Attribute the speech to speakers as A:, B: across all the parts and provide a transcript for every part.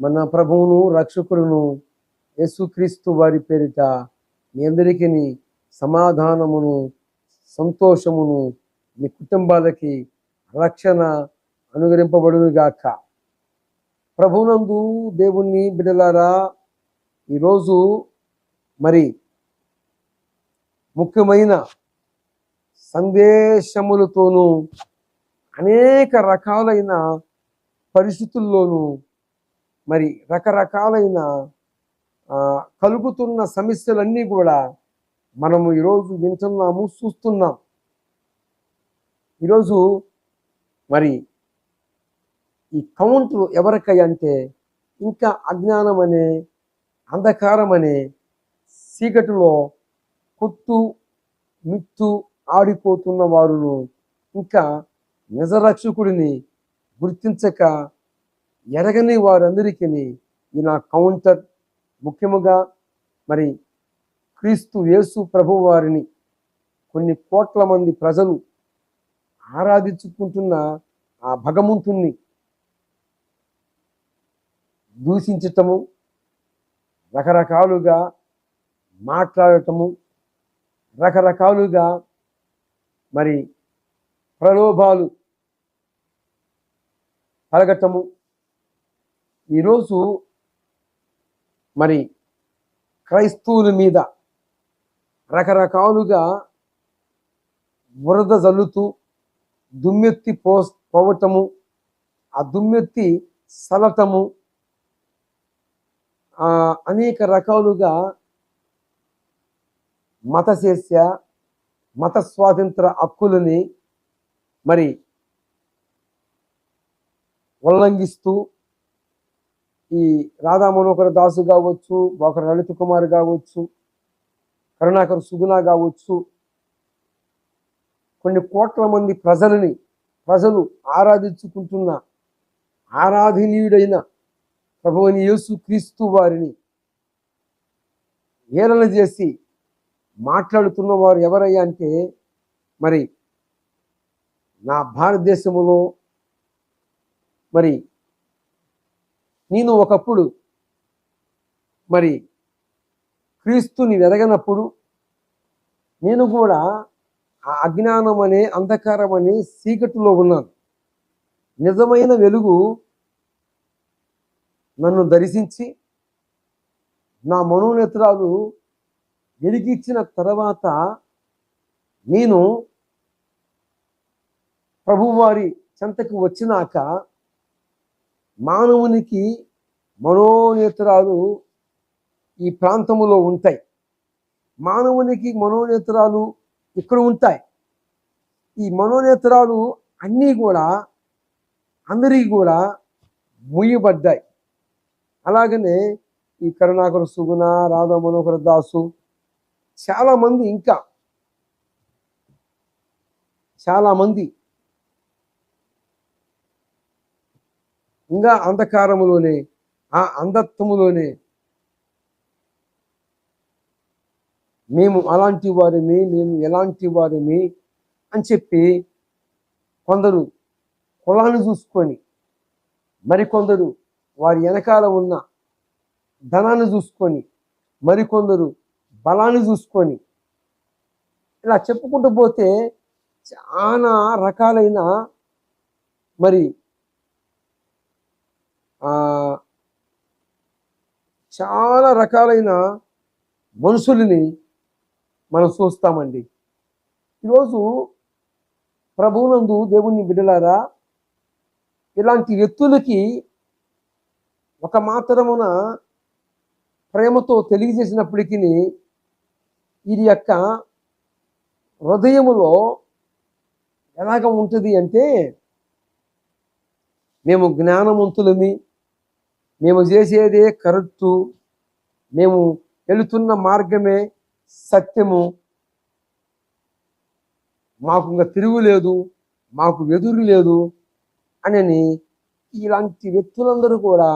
A: మన ప్రభువును రక్షకుడును యేసుక్రీస్తు వారి పేరిట మీ అందరికీ సమాధానమును సంతోషమును మీ కుటుంబాలకి రక్షణ అనుగ్రహింపబడునుగాక. ప్రభునందు దేవుణ్ణి బిడలారా ఈరోజు మరి ముఖ్యమైన సందేశములతోనూ అనేక రకాలైన పరిస్థితుల్లోనూ మరి రకరకాలైన కలుగుతున్న సమస్యలన్నీ కూడా మనము ఈరోజు వింటున్నాము చూస్తున్నాం. ఈరోజు మరి ఈ కౌంట్ ఎవరికై అంటే ఇంకా అజ్ఞానం అనే అంధకారం అనే చీకటిలో కొట్టు మిత్తు ఆడిపోతున్న వారును ఇంకా నిజరక్షకుడిని గుర్తించక ఎరగని వారందరికీ ఈ నా కౌంటర్ ముఖ్యముగా మరి క్రీస్తు యేసు ప్రభు వారిని కొన్ని కోట్ల మంది ప్రజలు ఆరాధించుకుంటున్న ఆ భగవంతుణ్ణి దూషించటము రకరకాలుగా మాట్లాడటము రకరకాలుగా మరి ప్రలోభాలు కలగటము ఈరోజు మరి క్రైస్తవుల మీద రకరకాలుగా బురద జల్లుతూ దుమ్మెత్తి పో పోవటము ఆ దుమ్మెత్తి సలటము అనేక రకాలుగా మతశేష్య మత స్వాతంత్ర హక్కులని మరి ఉల్లంఘిస్తూ ఈ రాధా మనోహర దాసు కావచ్చు ఒకరు లలిత కుమార్ కావచ్చు కరుణాకర్ సుగుణ కావచ్చు. కొన్ని కోట్ల మంది ప్రజలని ప్రజలు ఆరాధించుకుంటున్న ఆరాధనీయుడైన ప్రభువని యేసు క్రీస్తు వారిని ఏలన చేసి మాట్లాడుతున్న వారు ఎవరయ్యా అంటే మరి నా భారతదేశంలో మరి నేను ఒకప్పుడు మరి క్రీస్తుని వెదగనప్పుడు నేను కూడా ఆ అజ్ఞానం అనే అంధకారం అనే చీకటిలో ఉన్నాను. నిజమైన వెలుగు నన్ను దర్శించి నా మనోనేత్రాలు వెలిగించిన తర్వాత నేను ప్రభువారి చెంతకు వచ్చినాక మానవునికి మనోనేత్రాలు ఈ ప్రాంతంలో ఉంటాయి. మానవునికి మనోనేత్రాలు ఇక్కడ ఉంటాయి. ఈ మనోనేత్రాలు అన్నీ కూడా అందరికీ కూడా ముయ్యబడ్డాయి అలాగనే ఈ కరుణాకర సుగుణ రాధా మనోహర దాసు చాలామంది ఇంకా చాలామంది ఇంకా అంధకారములోనే ఆ అంధత్వములోనే మేము అలాంటి వారిమి మేము ఎలాంటి వారిమి అని చెప్పి కొందరు కులాన్ని చూసుకొని మరికొందరు వారి వెనకాల ఉన్న ధనాన్ని చూసుకొని మరికొందరు బలాన్ని చూసుకొని ఇలా చెప్పుకుంటూ పోతే చాలా రకాలైన మరి చాలా రకాలైన మనుషుల్ని మనం చూస్తామండి. ఈరోజు ప్రభువునందు దేవుని బిడ్డలారా ఇలాంటి వ్యక్తులకి ఒక మాత్రమున ప్రేమతో తెలియజేసినప్పటికీ ఇది యొక్క హృదయములో ఎలాగ ఉంటుంది అంటే మేము జ్ఞానవంతులమి మేము చేసేదే కరెక్టు మేము వెళుతున్న మార్గమే సత్యము. మాకు ఇంకా తిరుగు లేదు మాకు ఎదురు లేదు అని ఇలాంటి వ్యక్తులందరూ కూడా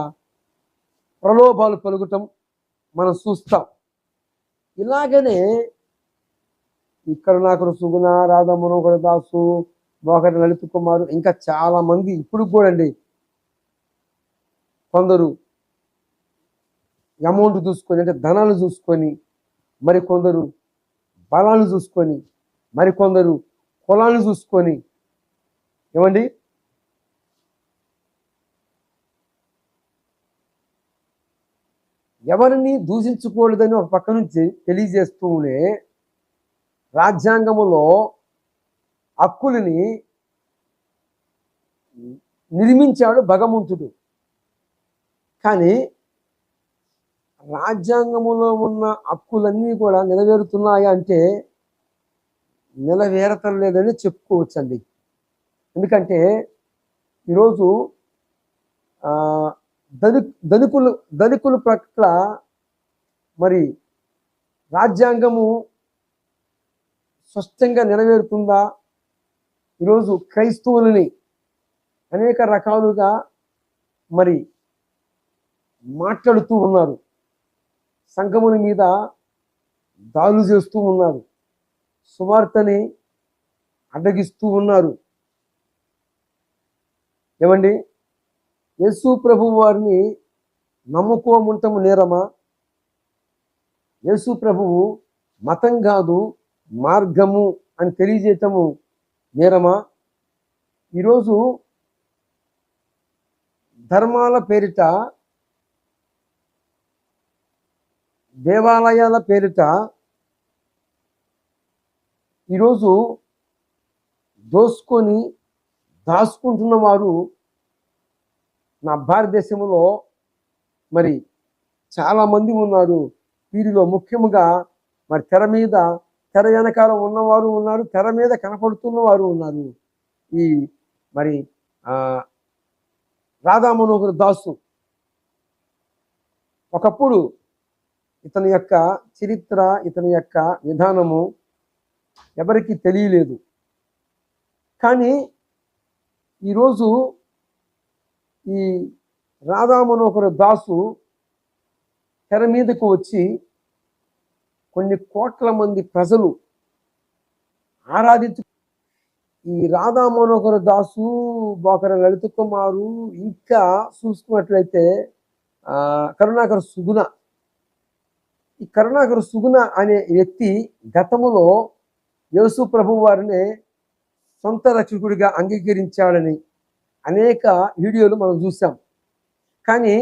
A: ప్రలోభాలు పలుకటం మనం చూస్తాం. ఇలాగనే ఇక్కడ నాకు సుగుణ రాధా మనోహర దాసు మోహర్ లలిత్ కుమార్ ఇంకా చాలామంది ఇప్పుడు కూడా అండి. కొందరు అమౌంట్ చూసుకొని అంటే ధనాలు చూసుకొని మరి కొందరు బలాలు చూసుకొని మరి కొందరు కులాలు చూసుకొని ఏమండి? ఎవరిని దూషించకూడదని ఒక పక్క నుంచి తెలియజేస్తూనే రాజ్యాంగములో హక్కులని నిర్మించాడు భగవంతుడు. కానీ రాజ్యాంగములో ఉన్న హక్కులన్నీ కూడా నెరవేరుతున్నాయి అంటే నెరవేరటం లేదని చెప్పుకోవచ్చండి. ఎందుకంటే ఈరోజు ధని ధనికులు ధనికుల పట్ల మరి రాజ్యాంగము స్పష్టంగా నెరవేరుతుందా? ఈరోజు క్రైస్తవులని అనేక రకాలుగా మరి మాట్లాడుతూ ఉన్నారు. సంగముని మీద దాడులు చేస్తూ ఉన్నారు. సువార్తని అడ్డగిస్తూ ఉన్నారు. ఏమండి? యేసు ప్రభు వారిని నమ్ముకోముంటము నేరమా? యేసు ప్రభువు మతం కాదు మార్గము అని తెలియజేయటము నేరమా? ఈరోజు ధర్మాల పేరిట దేవాలయాల పేరిట ఈరోజు దోసుకొని దాచుకుంటున్న వారు నా భారతదేశంలో మరి చాలామంది ఉన్నారు. వీరిలో ముఖ్యముగా మరి తెర మీద తెర వెనకాల ఉన్నవారు ఉన్నారు తెర మీద కనపడుతున్న వారు ఉన్నారు. ఈ మరి రాధా మనోహర్ దాసు. ఒకప్పుడు ఇతని యొక్క చరిత్ర ఇతని యొక్క విధానము ఎవరికి తెలియలేదు. కానీ ఈరోజు ఈ రాధా మనోహర్ దాసు తెర మీదకు వచ్చి కొన్ని కోట్ల మంది ప్రజలు ఆరాధించు ఈ రాధా మనోహర దాసు బాకర లలిత కుమారు ఇంకా చూసుకున్నట్లయితే కరుణాకర్ సుగుణ ఈ కరుణాకరు సుగుణ అనే వ్యక్తి గతములో యేసు ప్రభు వారిని సొంత రక్షకుడిగా అంగీకరించాడని అనేక వీడియోలు మనం చూసాం కానీ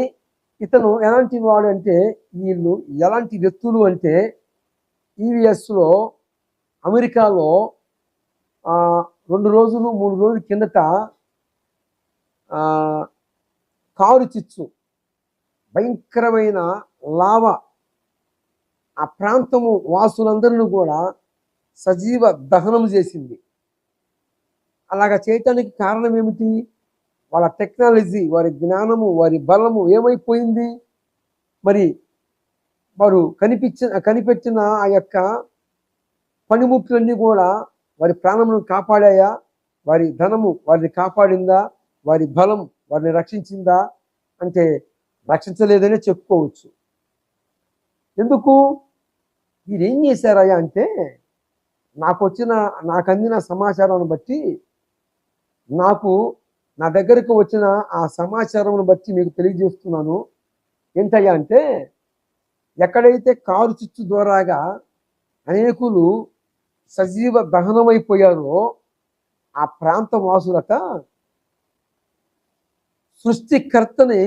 A: ఇతను ఎలాంటి వాడు అంటే వీళ్ళు ఎలాంటి వ్యక్తులు అంటే ఈవీఎస్లో అమెరికాలో రెండు రోజులు మూడు రోజుల కిందట కారు చిచ్చు భయంకరమైన లావా ఆ ప్రాంతము వాసులందరిని కూడా సజీవ దహనం చేసింది. అలాగా చేయటానికి కారణం ఏమిటి? వాళ్ళ టెక్నాలజీ వారి జ్ఞానము వారి బలము ఏమైపోయింది? మరి వారు కనిపించిన కనిపెట్టిన ఆ యొక్క పనిముట్లన్నీ కూడా వారి ప్రాణమును కాపాడాయా? వారి ధనము వారిని కాపాడిందా? వారి బలం వారిని రక్షించిందా? అంటే రక్షించలేదనే చెప్పుకోవచ్చు. ఎందుకు? మీరేం చేశారయ్యా అంటే నాకు వచ్చిన నాకు అందిన సమాచారాన్ని బట్టి నాకు నా దగ్గరకు వచ్చిన ఆ సమాచారం బట్టి మీకు తెలియజేస్తున్నాను. ఏంటయ్యా అంటే ఎక్కడైతే కారు చిచ్చు ద్వారాగా అనేకులు సజీవ దహనమైపోయారో ఆ ప్రాంత వాసులక సృష్టికర్తని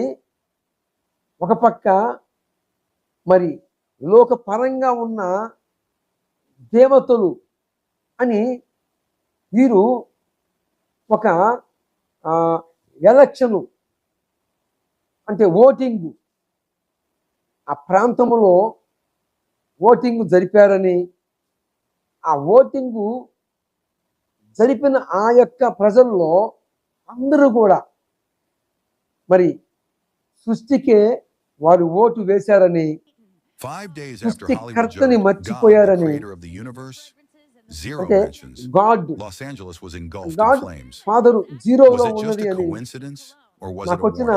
A: ఒక పక్క మరి లోకపరంగా ఉన్న దేవతలు అని వీరు ఒక ఎలక్షను అంటే ఓటింగ్. ఆ ప్రాంతంలో ఓటింగ్ జరిపారని ఆ ఓటింగు జరిపిన ఆ యొక్క ప్రజల్లో అందరూ కూడా మరి సృష్టికే వారు ఓటు వేశారని
B: Five days after Hollywood
A: సృష్టికర్తని
B: joked, God, the
A: మర్చిపోయారని
B: creator of the universe, zero
A: అంటే
B: mentions.
A: God
B: Los Angeles was engulfed
A: God
B: in flames.
A: Father
B: Was
A: జీరోలో
B: it just
A: ఉన్నది అని
B: coincidence or was it
A: నాకు వచ్చిన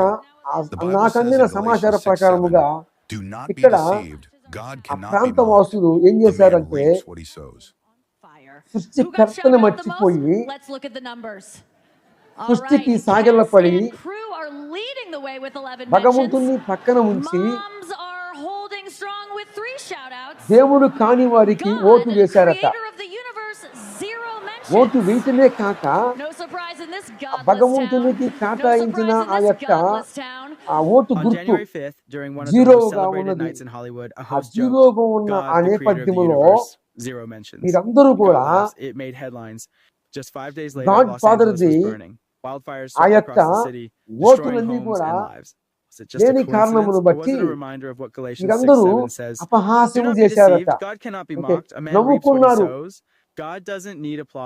A: నాకు
B: says
A: అందిన సమాచార
B: Galatians 6:7,
A: ప్రకారముగా
B: Do not be
A: ఇక్కడ
B: deceived. God
A: ఆ
B: cannot be
A: ప్రాంత. వాసులు ఏం
B: The man
A: చేశారంటే
B: reaps what he sows.
C: fire.
A: సృష్టికర్తని మర్చిపోయి సృష్టికి సాగిలపడి
C: Cast and crew
A: దేవుడు కాని వారికి ఓటు వేశారట. ఓటు వేయటమే కాక భగవంతునికి కేటాయించిన ఆ యొక్క ఆ ఓటు గుర్తు జీరోగా ఉన్నది. ఆ జీరోగా ఉన్న ఆ నేపథ్యంలో మీరందరూ కూడా ఆ యొక్క ఓటులన్నీ కూడా
D: లేని
A: కారణమును బట్టి మీరందరూ అపహాస్యం చేశారట. నవ్వుకున్నారు.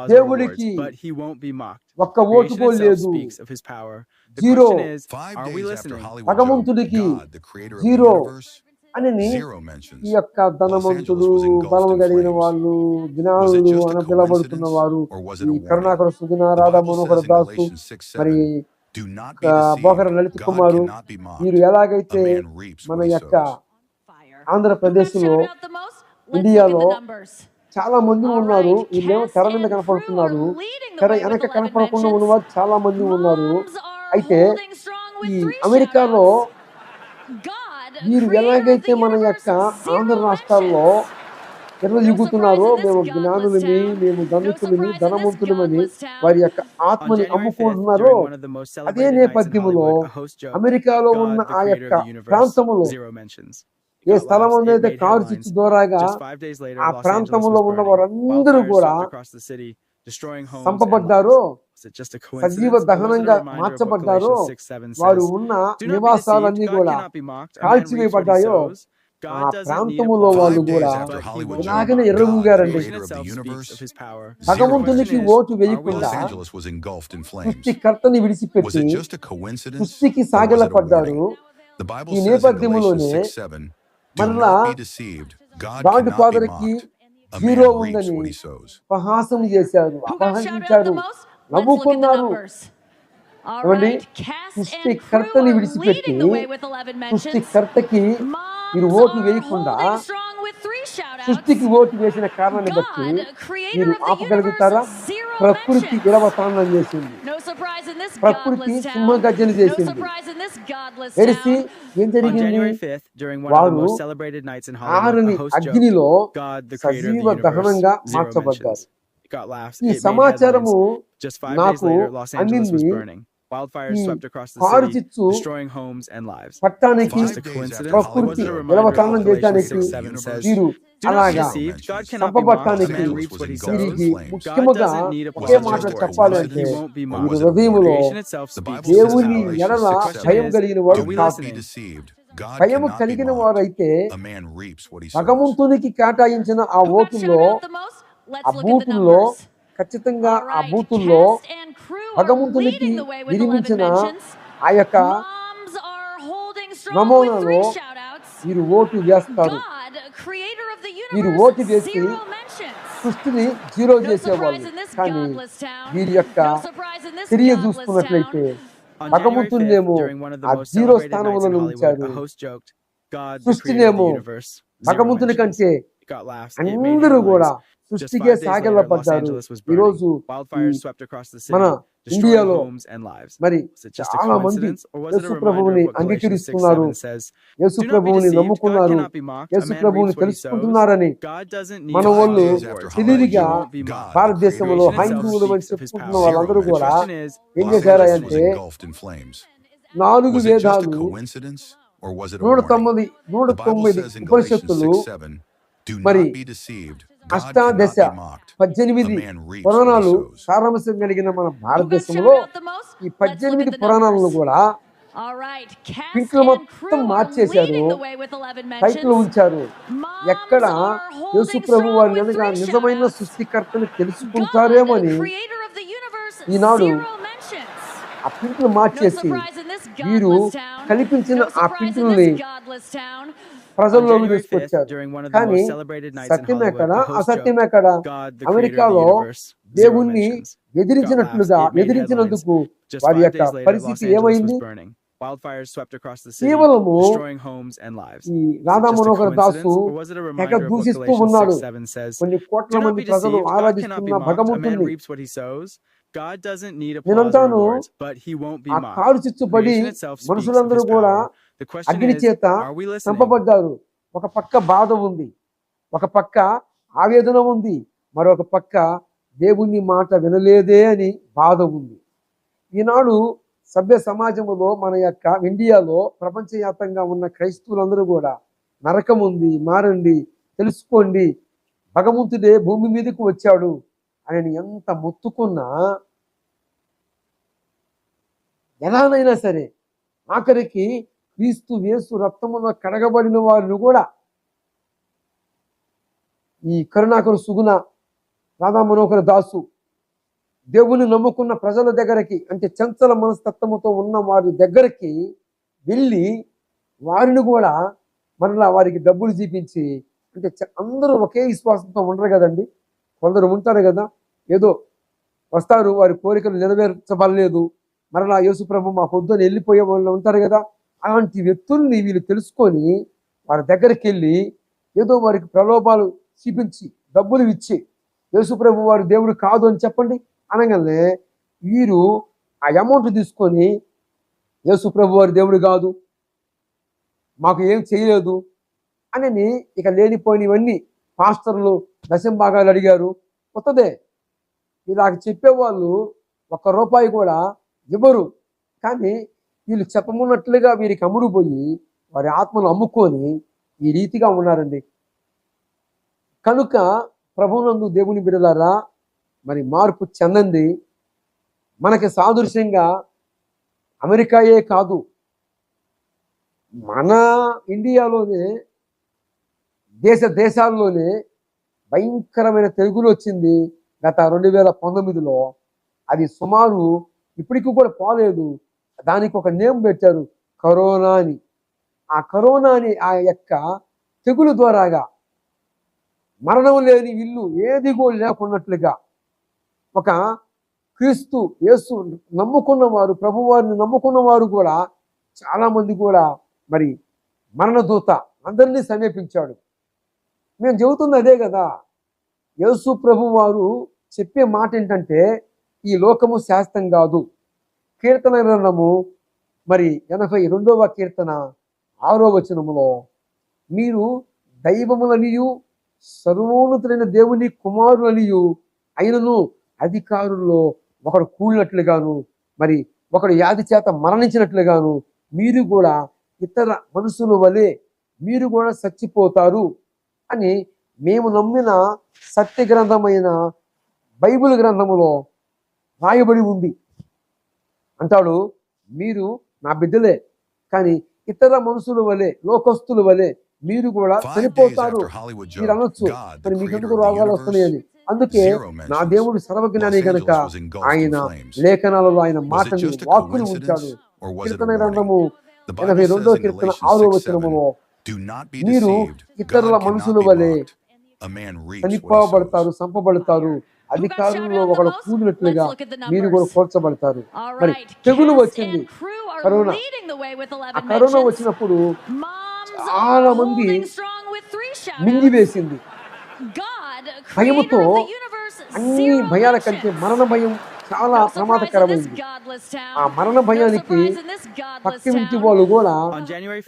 A: దేవుడికి ఒక్క ఓటు కూడా లేదు
B: జీరో
A: భగవంతుడికి
B: జీరో
A: అని ఈ యొక్క ధనవంతులు బలం కలిగిన వాళ్ళు జ్ఞానులు అని
B: పిలబడుతున్న
A: వారు ఈ కరుణాకర
B: సుదిన
A: రాధా మనోహర దాసు మరి బోకర లలిత్ కుమారు మీరు ఎలాగైతే మన యొక్క
C: ఆంధ్రప్రదేశ్లో
A: ఇండియాలో చాలా మంది ఉన్నారు. వీళ్ళేమో తెర మీద కనపడుతున్నారు. తెర వెనక కనపడకుండా ఉన్నవారు చాలా మంది ఉన్నారు. అయితే ఈ అమెరికాలో
C: మీరు
A: ఎలాగైతే మన యొక్క ఆంధ్ర రాష్ట్రాల్లో
C: నిర్వహిగుతున్నారు
A: మేము
C: జ్ఞానులని
A: మేము
C: ధనుకులని
A: ధనవంతులమని వారి యొక్క ఆత్మని అమ్ముకుంటున్నారు అదే నేపథ్యంలో అమెరికాలో ఉన్న ఆ యొక్క ప్రాంతములో ఏ స్థలం
D: అనేది
A: కారు చిచ్చు దూరాగా ఆ ప్రాంతంలో ఉన్న వారందరూ కూడా చంపబడ్డారు సజీవ దహనంగా మార్చబడ్డారు వారు ఉన్న నివాసాలన్నీ కూడా కాల్చివేయబడ్డాయో ఆ ప్రాంతములో వాళ్ళు కూడా ఇలాగన
B: ఎర్రమూగారండి
A: భగవంతునికి ఓటు వేయకుండా సృష్టి
B: కర్తని
A: విడిచిపెట్టి సృష్టికి
B: సాగల పడ్డారు
A: ఈ నేపథ్యంలోనే మరలా గాడ్ ఫాదర్కి
B: హీరో
A: ఉందని ఉపహాసం చేశారు
C: అపహరించారు
A: నవ్వుకున్నారు. ఏమండి? సృష్టికర్తని విడిచిపెట్టి సృష్టికర్తకి మీరు ఓటు వేయకుండా సృష్టికి ఓటు వేసిన కారణాన్ని బట్టి మీరు ఆపగలుగుతారా? ప్రకృతి విరవతానం చేసింది. ప్రకృతి సింహగర్జన చేసింది.
C: తెలిసి
A: ఏం జరిగింది? వారు ఆరుని అగ్నిలో సజీవ దహనంగా మార్చబడ్డారు. ఈ సమాచారము నాకు అందింది కారు చిచ్చు
D: పట్టానికి
A: ప్రకృతి
D: బలవతానం
A: చేయడానికి
D: మీరు
A: అలాగా చంపబట్టానికి వీరికి ముఖ్యముగా ఒకే మాట
B: హృదయంలో
A: దేవుని ఎడల భయం కలిగిన
B: వాడు
A: భయము కలిగిన వారైతే భగవంతునికి కేటాయించిన ఆ
C: ఓటుల్లో
A: ఆ బూతుల్లో ఖచ్చితంగా ఆ బూతుల్లో భగవంతునికి నిర్మించిన ఆ యొక్క నమూనాలో మీరు ఓటు వేస్తారు.
C: మీరు
A: ఓటు వేసి సృష్టిని జీరో చేసేవాళ్ళు. కానీ వీరి యొక్క
C: తిరిగి
A: చూసుకున్నట్లయితే
D: భగవంతుడినేమో
A: ఆ జీరో స్థానంలో
D: ఉంచాడు
A: సృష్టినేమో భగవంతుని కంటే అందరూ కూడా సృష్టికే సాగలపడ్డారు ఈరోజు మన ఇండియాలో మరి చాలా మంది యేసు ప్రభువుని అంగీకరిస్తున్నారు? యేసు ప్రభువుని నమ్ముకున్నారు. యేసు ప్రభువుని తెలుసుకుంటున్నారని మన వాళ్ళు తెలివిగా భారతదేశంలో హైందువులు అని చెప్పుకుంటున్న వాళ్ళందరూ కూడా ఏం
B: చేశారంటే
A: నాలుగు వేదాలు నూట తొమ్మిది నూట తొమ్మిది ఉపనిషత్తులు మరి అష్టాదశ పద్దెనిమిది పురాణాలు సారాంశం కలిగిన మన భారతదేశంలో ఈ పద్దెనిమిది పురాణాలను కూడా
C: వీటిలో
A: మొత్తం మార్చేశారు. టైట్లు ఉంచారు. ఎక్కడ యేసు ప్రభు వారు కనుక నిజమైన సృష్టికర్తను
C: తెలుసుకుంటారేమో అని
A: ఈనాడు ఆ పింట్లు మార్చేసి వీరు
C: కనిపించిన
A: ఆ పింట్లని
D: ప్రజల్లో
A: తీసుకొచ్చారు. కానీ సత్యం ఎక్కడ? అసత్యం ఎక్కడ? అమెరికాలో దేవుణ్ణి ఎదిరించినట్లుగా ఎదిరించినందుకు వారి యొక్క పరిస్థితి ఏమైంది?
D: the homes and lives.
A: Radha Manohar Dasu
D: ఎక్కడ
A: దూషిస్తూ ఉన్నాడు. కొన్ని కోట్ల మంది ప్రజలు ఆరాధిస్తున్న
D: భగవంతుని
A: నేనంటాను ఆ కారు చిచ్చుపడి మనుషులందరూ కూడా అగ్ని చేత చంపబడ్డారు. ఒక పక్క బాధ ఉంది ఒక పక్క ఆవేదన ఉంది మరొక పక్క దేవుని మాట వినలేదే అని బాధ ఉంది. ఈనాడు సభ్య సమాజంలో మన యొక్క ఇండియాలో ప్రపంచవ్యాప్తంగా ఉన్న క్రైస్తవులందరూ కూడా నరకం ఉంది మారండి తెలుసుకోండి భగవంతుడే భూమి మీదకు వచ్చాడు ఆయన ఎంత మొత్తుకున్నా ఎలానైనా సరే ఆఖరికి క్రీస్తు వేసు రక్తమున కడగబడిన వారిని కూడా ఈ కరుణాకరు సుగుణ రాధా మనోహర దాసు దేవుని నమ్ముకున్న ప్రజల దగ్గరికి అంటే చంచల మనస్తత్వముతో ఉన్న వారి దగ్గరికి వెళ్ళి వారిని కూడా మరలా వారికి డబ్బులు చూపించి అంటే అందరూ ఒకే విశ్వాసంతో ఉండరు కదండి. కొందరు ఉంటారు కదా. ఏదో వస్తారు వారి కోరికలు నెరవేర్చబడలేదు. మరలా యేసుప్రభు మా వద్దని వెళ్ళిపోయే వాళ్ళు ఉంటారు కదా. అలాంటి వ్యక్తుల్ని వీళ్ళు తెలుసుకొని వారి దగ్గరికి వెళ్ళి ఏదో వారికి ప్రలోభాలు చూపించి డబ్బులు ఇచ్చి యేసుప్రభు వారు దేవుడు కాదు అని చెప్పండి? అనగానే వీరు ఆ అమౌంట్ తీసుకొని యేసుప్రభు వారు దేవుడు కాదు మాకు ఏం చేయలేదు అని ఇక లేనిపోయినవన్నీ పాస్టర్లు దశంభాగాలు అడిగారు. కొత్తదే ఇలాగ చెప్పేవాళ్ళు ఒక్క రూపాయి కూడా ఇవ్వరు. కానీ వీళ్ళు చెప్పమున్నట్లుగా వీరికి అమ్ముడుపోయి వారి ఆత్మను అమ్ముకొని ఈ రీతిగా ఉన్నారండి. కనుక ప్రభునందు దేవుని బిడలారా మరి మార్పు చెందంది. మనకి సాదృశ్యంగా అమెరికాయే కాదు. మన ఇండియాలోనే దేశ దేశాల్లోనే భయంకరమైన తెలుగులు వచ్చింది. గత రెండు వేల పంతొమ్మిదిలో అది సుమారు ఇప్పటికి కూడా పోలేదు. దానికి ఒక నేమ్ పెట్టారు కరోనా అని ఆ కరోనా అని ఆ యొక్క తెగులు ద్వారాగా మరణం లేని ఇల్లు ఏదిగో లేకున్నట్లుగా ఒక క్రీస్తు యేసు నమ్ముకున్నవారు ప్రభువారిని నమ్ముకున్న వారు కూడా చాలామంది కూడా మరి మరణదూత అందరినీ సమీపించాడు. మేము చెబుతుంది అదే కదా యేసు ప్రభువారు చెప్పే మాట ఏంటంటే ఈ లోకము శాస్త్రం కాదు. కీర్తన గ్రంథము మరి ఎనభై రెండవ కీర్తన ఆరో వచనములో మీరు దైవములనియు సర్వోన్నతులైన దేవుని కుమారులనియు అయినను అధికారుల్లో ఒకడు కూలినట్లుగాను మరి ఒకడు వ్యాధి చేత మరణించినట్లుగాను మీరు కూడా ఇతర మనుషుల వలె మీరు కూడా చచ్చిపోతారు అని మేము నమ్మిన సత్య గ్రంథమైన బైబిల్ గ్రంథములో రాయబడి ఉంది. అంటాడు మీరు నా బిడ్డలే కానీ ఇతర మనుషుల వలె లోకస్తుల వలె మీరు కూడా చనిపోతారు. మీరు అనొచ్చు మరి మీకు ఎందుకు రోగాలు
B: అని.
A: అందుకే నా దేవుడు సర్వజ్ఞాని గనక ఆయన లేఖనాలలో ఆయన
B: మాటలు
A: వాక్కుని ఉంచాడు. కీర్తన గ్రంథము ఎనభై రెండో కీర్తన ఆరో వచనములో మీరు ఇతరుల మనుషుల వలె చనిపోబడతారు చంపబడతారు. అధికారుల్లో ఒకడు
C: కూలినట్లుగా
A: మీరు కూడా
C: పోల్చబడతారు
A: మరి తెగులు వచ్చింది. కరోనా. ఆ కరోనా వచ్చినప్పుడు చాలా మంది మింగి
C: వేసింది
A: భయముతో అన్ని భయాల కంటే మరణ భయం చాలా
C: ప్రమాదకరం
A: ఆ మరణ భయానికి పక్కి ఇంటి వాళ్ళు కూడా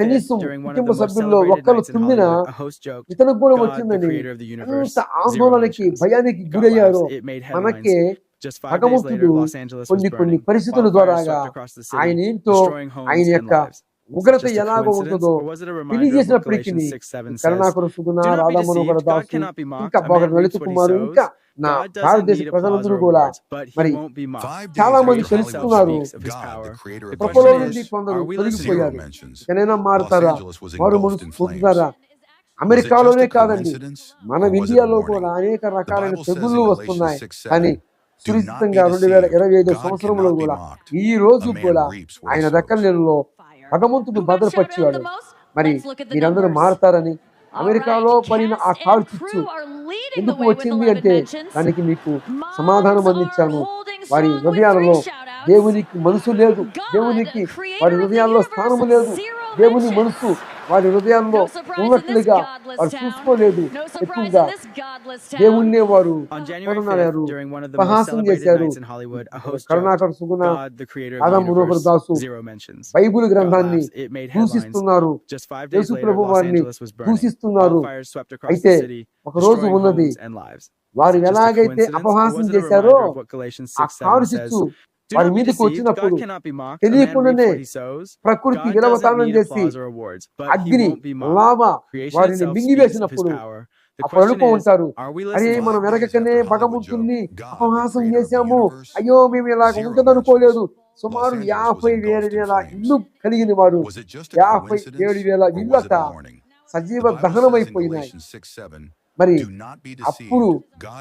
A: కనీసం కుటుంబ సభ్యుల్లో ఒక్కరు
D: తిందిన
A: ఇతను కూడా వచ్చిందని
D: ఎంత
A: ఆందోళనకి భయానికి గురయ్యారు మనకే కొన్ని కొన్ని పరిస్థితుల
D: ద్వారా
A: ఆయన ఏంటో ఆయన యొక్క ఉగ్రత ఎలాగ ఉంటుందో
D: తెలియజేసిన ప్రీతిని
A: కరుణాకర సుగుణ రాధా దాస్ ఇంకా
D: ఒకరు నలుచు
A: కుమారు ఇంకా నా భారతదేశ ప్రజలందరూ కూడా మరి చాలా మంది తెలుసుకున్నారు కృపలో నుండి కొందరు తొలగిపోయారు ఎక్కడైనా మారుతారా
B: మరో
A: మనసు పొందుతారా అమెరికాలోనే కాదండి మన ఇండియాలో కూడా అనేక రకాలైన తెగుళ్ళు వస్తున్నాయి
B: అని
A: సురక్షితంగా రెండు వేల ఇరవై ఐదు సంవత్సరంలో కూడా ఈ రోజు కూడా ఆయన దక్కన నెలలో భగవంతుడు
C: భద్రపరిచేవాడు
A: మరి మీరందరూ మారతారని అమెరికాలో పడిన ఆ
C: కాల్
A: ఎందుకు వచ్చింది అంటే దానికి మీకు సమాధానం అందించాను. వారి హృదయాలలో దేవునికి మనసు లేదు. దేవునికి వారి హృదయాల్లో స్థానము లేదు. దేవుని మనసు వారి
C: this
A: ఉన్నట్లుగా వారు. చూసుకోలేదు ఎక్కువగా. దేవుణ్ణే వారు కొననాడారు
D: 5th, during one of the most
A: ఉపహాసం
D: celebrated
A: చేశారు కరుణాకర్ సుగుణ ఆదాం మనోహర్ దాసు. బైబిల్ గ్రంథాన్ని. దూషిస్తున్నారు
D: Just five days
A: యేసు ప్రభు వారిని. దూషిస్తున్నారు అయితే ఒక రోజు ఉన్నది
D: homes and lives.
A: వారు ఎలాగైతే అపహాసం చేశారో ఆ
D: 6:7
A: కారు వారి మీదకి వచ్చినప్పుడు తెలియకుండానే ప్రకృతి
D: విలవతానం
A: చేసి అగ్ని లావ వారిని మింగివేసినప్పుడు అప్పుడు అనుకో ఉంటారు. అరే మనం వెనకనే
B: భగం ఉంటుంది
A: అపహాసం చేశాము. అయ్యో మేము
B: ఇలా
A: ఉంటుందనుకోలేదు సుమారు యాభై
B: ఏడు
A: వేల ఇల్లు కలిగింది వారు. యాభై ఏడు వేల
B: ఇల్లు అట
A: సజీవ
B: దహనమైపోయినాయి.
A: మరి అప్పుడు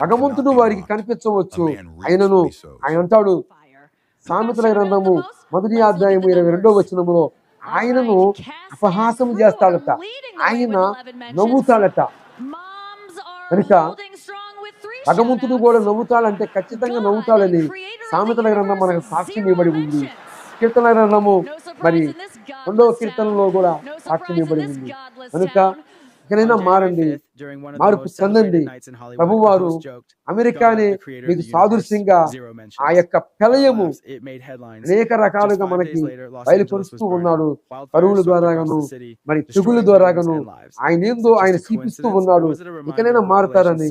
A: భగవంతుడు వారికి కనిపించవచ్చు. ఆయనను ఆయన అంటాడు సామెతల గ్రంథము మొదటి అధ్యాయము ఇరవై రెండో వచనములో ఆయనను అపహాసం చేస్తాడట. ఆయన నవ్వుతాడట. కనుక భగవంతుడు కూడా నవ్వుతాడంటే ఖచ్చితంగా నవ్వుతాడని సామెతల గ్రంథం మనకు సాక్ష్యం ఇవ్వబడి ఉంది. కీర్తన గ్రంథము మరి రెండవ కీర్తనలో కూడా సాక్ష్యం ఇవ్వబడి ఉంది. కనుక
D: ఎక్కడైనా
A: మారండి. మార్పు చెందండి.
D: ప్రభు వారు
A: అమెరికానే మీకు సాదృశ్యంగా ఆ యొక్క
D: పెలయము
A: అనేక రకాలుగా మనకి బయలుపరుస్తూ ఉన్నాడు.
D: పరువుల ద్వారా
A: మరి తెగుల
D: ద్వారా
A: ఆయన ఏందో ఆయన చూపిస్తూ ఉన్నాడు.
D: ఎక్కడైనా
A: మారుతారని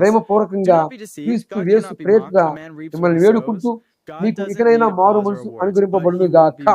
D: ప్రేమ పూర్వకంగా వేసు ప్రేత్ర
A: మిమ్మల్ని వేడుకుంటూ మీకు
D: ఇక్కడైనా
A: మారు మనసు అనుగ్రహింపబడును గాక.